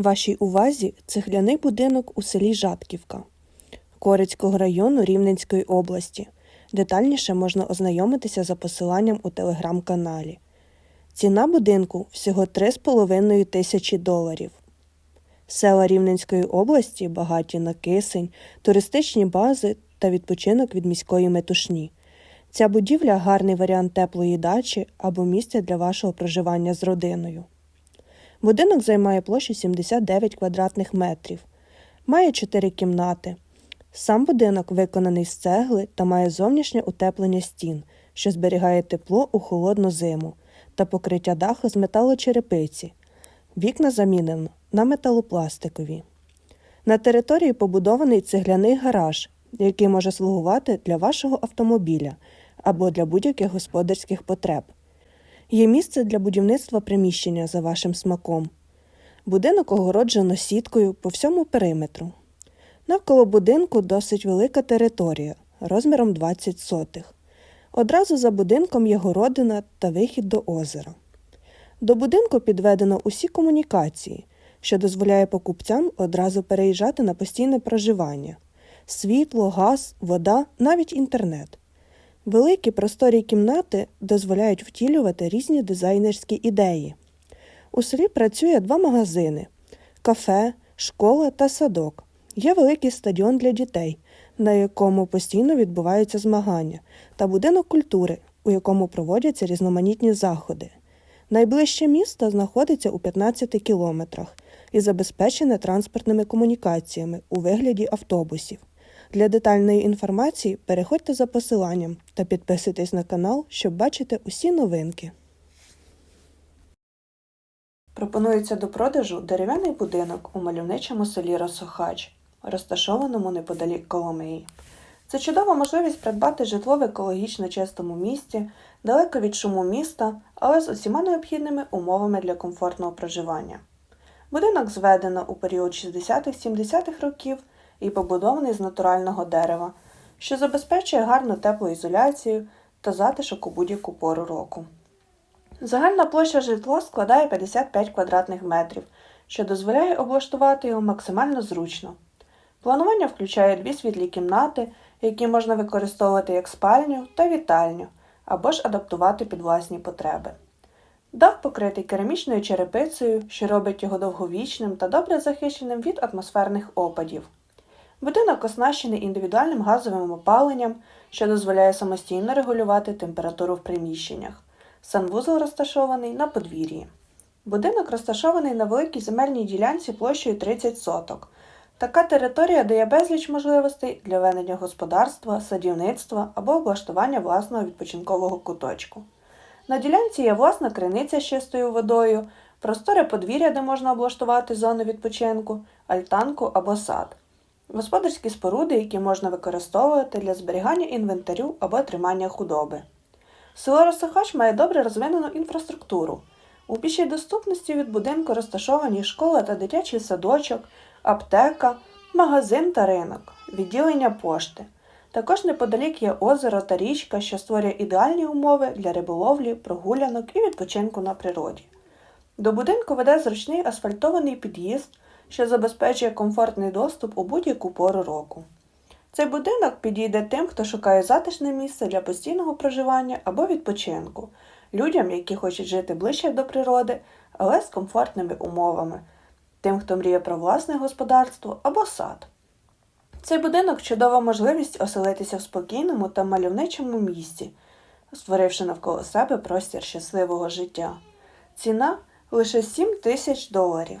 Вашій увазі цегляний будинок у селі Жатківка Корицького району Рівненської області. Детальніше можна ознайомитися за посиланням у телеграм-каналі. Ціна будинку всього 3,5 тисячі доларів. Села Рівненської області багаті на кисень, туристичні бази та відпочинок від міської метушні. Ця будівля гарний варіант теплої дачі або місця для вашого проживання з родиною. Будинок займає площу 79 квадратних метрів, має 4 кімнати. Сам будинок виконаний з цегли та має зовнішнє утеплення стін, що зберігає тепло у холодну зиму, та покриття даху з металочерепиці. Вікна замінено на металопластикові. На території побудований цегляний гараж, який може слугувати для вашого автомобіля або для будь-яких господарських потреб. Є місце для будівництва приміщення за вашим смаком. Будинок огороджено сіткою по всьому периметру. Навколо будинку досить велика територія розміром 20 сотих. Одразу за будинком є городина та вихід до озера. До будинку підведено усі комунікації, що дозволяє покупцям одразу переїжджати на постійне проживання: світло, газ, вода, навіть інтернет. Великі просторі кімнати дозволяють втілювати різні дизайнерські ідеї. У селі працює два магазини кафе, школа та садок. Є великий стадіон для дітей, на якому постійно відбуваються змагання, та будинок культури, у якому проводяться різноманітні заходи. Найближче місто знаходиться у 15 кілометрах і забезпечене транспортними комунікаціями у вигляді автобусів. Для детальної інформації переходьте за посиланням та підписуйтесь на канал, щоб бачити усі новинки. Пропонується до продажу дерев'яний будинок у мальовничому селі Росохач, розташованому неподалік Коломиї. Це чудова можливість придбати житло в екологічно чистому місті, далеко від шуму міста, але з усіма необхідними умовами для комфортного проживання. Будинок зведено у період 60-70-х років і побудований з натурального дерева, що забезпечує гарну теплоізоляцію та затишок у будь-яку пору року. Загальна площа житла складає 55 квадратних метрів, що дозволяє облаштувати його максимально зручно. Планування включає дві світлі кімнати, які можна використовувати як спальню та вітальню, або ж адаптувати під власні потреби. Дах покритий керамічною черепицею, що робить його довговічним та добре захищеним від атмосферних опадів. Будинок оснащений індивідуальним газовим опаленням, що дозволяє самостійно регулювати температуру в приміщеннях. Санвузол розташований на подвір'ї. Будинок розташований на великій земельній ділянці площею 30 соток. Така територія дає безліч можливостей для ведення господарства, садівництва або облаштування власного відпочинкового куточку. На ділянці є власна криниця з чистою водою, просторе подвір'я, де можна облаштувати зону відпочинку, альтанку або сад, господарські споруди, які можна використовувати для зберігання інвентарю або тримання худоби. Село Росохач має добре розвинену інфраструктуру. У пішій доступності від будинку розташовані школа та дитячий садочок, аптека, магазин та ринок, відділення пошти. Також неподалік є озеро та річка, що створює ідеальні умови для риболовлі, прогулянок і відпочинку на природі. До будинку веде зручний асфальтований під'їзд, що забезпечує комфортний доступ у будь-яку пору року. Цей будинок підійде тим, хто шукає затишне місце для постійного проживання або відпочинку, людям, які хочуть жити ближче до природи, але з комфортними умовами, тим, хто мріє про власне господарство або сад. Цей будинок чудова можливість оселитися в спокійному та мальовничому місці, створивши навколо себе простір щасливого життя. Ціна лише 7 тисяч доларів.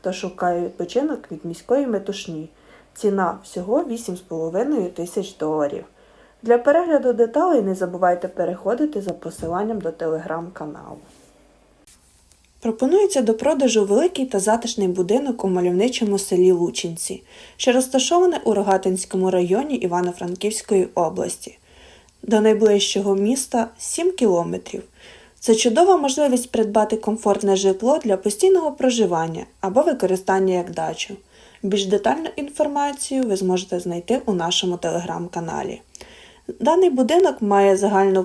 хто шукає відпочинок від міської метушні. Ціна всього 8,5 тисяч доларів. Для перегляду деталей не забувайте переходити за посиланням до телеграм-каналу. Пропонується до продажу великий та затишний будинок у мальовничому селі Лучинці, що розташоване у Рогатинському районі Івано-Франківської області. До найближчого міста 7 кілометрів. Це чудова можливість придбати комфортне житло для постійного проживання або використання як дачу. Більш детальну інформацію ви зможете знайти у нашому телеграм-каналі. Даний будинок має загальну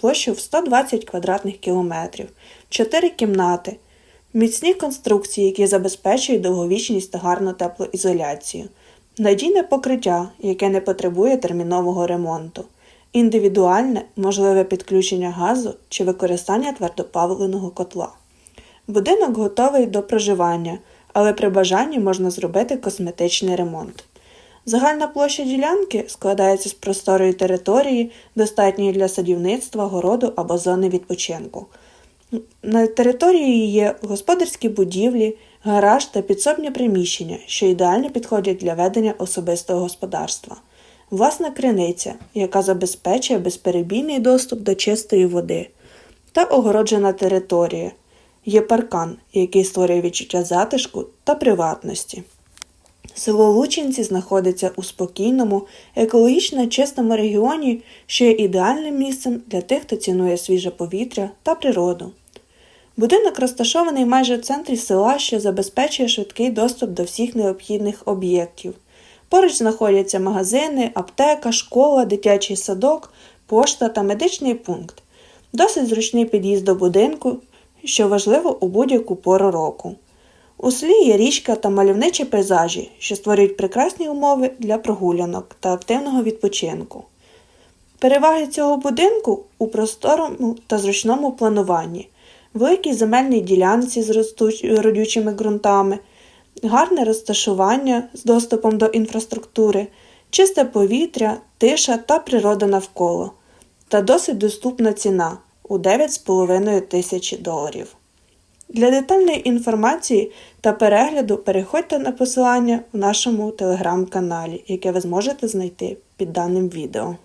площу в 120 квадратних кілометрів, 4 кімнати, міцні конструкції, які забезпечують довговічність та гарну теплоізоляцію, надійне покриття, яке не потребує термінового ремонту, індивідуальне можливе підключення газу чи використання твердопаливного котла. Будинок готовий до проживання, але при бажанні можна зробити косметичний ремонт. Загальна площа ділянки складається з просторої території, достатньої для садівництва, городу або зони відпочинку. На території є господарські будівлі, гараж та підсобні приміщення, що ідеально підходять для ведення особистого господарства. Власна криниця, яка забезпечує безперебійний доступ до чистої води, та огороджена територія. Є паркан, який створює відчуття затишку та приватності. Село Лучинці знаходиться у спокійному, екологічно чистому регіоні, що є ідеальним місцем для тих, хто цінує свіже повітря та природу. Будинок розташований майже в центрі села, що забезпечує швидкий доступ до всіх необхідних об'єктів. Поруч знаходяться магазини, аптека, школа, дитячий садок, пошта та медичний пункт. Досить зручний під'їзд до будинку, що важливо у будь-яку пору року. У селі є річка та мальовничі пейзажі, що створюють прекрасні умови для прогулянок та активного відпочинку. Переваги цього будинку у просторому та зручному плануванні, великій земельній ділянці з родючими ґрунтами, гарне розташування з доступом до інфраструктури, чисте повітря, тиша та природа навколо, та досить доступна ціна у 9,5 тисячі доларів. Для детальної інформації та перегляду переходьте на посилання в нашому телеграм-каналі, яке ви зможете знайти під даним відео.